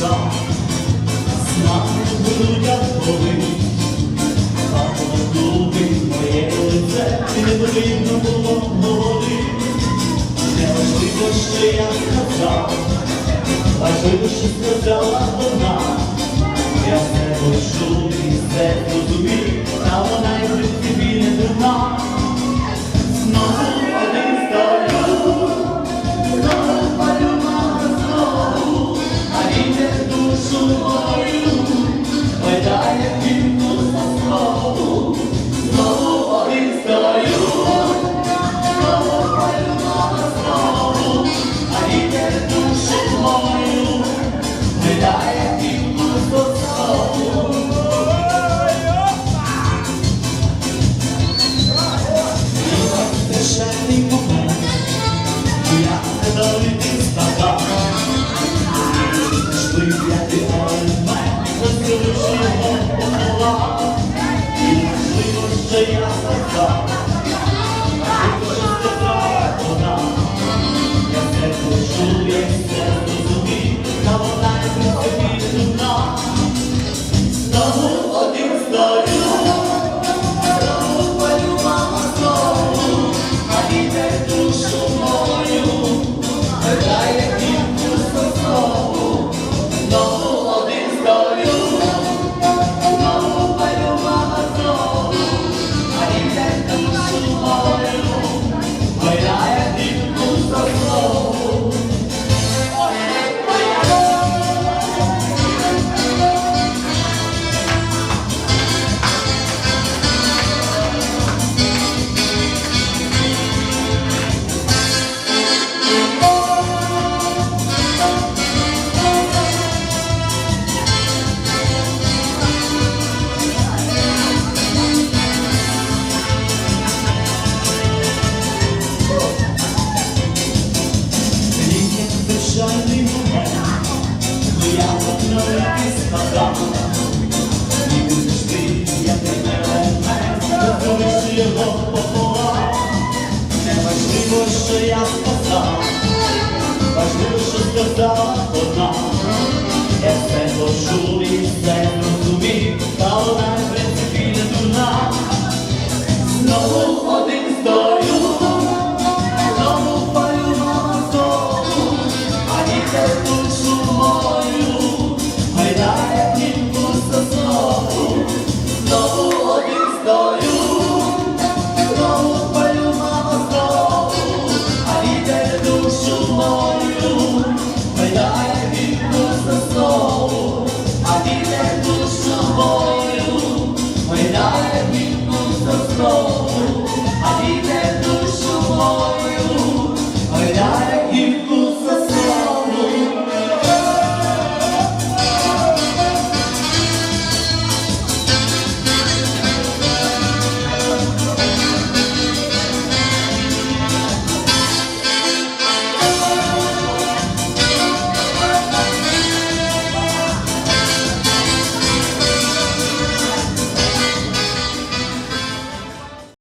душа, нами будуть боли, пахло туди моє лице, і не я сказал, важливо, що. 자. Важливо, що я сказав, важливо, що сказала одна. Я все почув і все розумів, та вона в принципі не дурна. Знову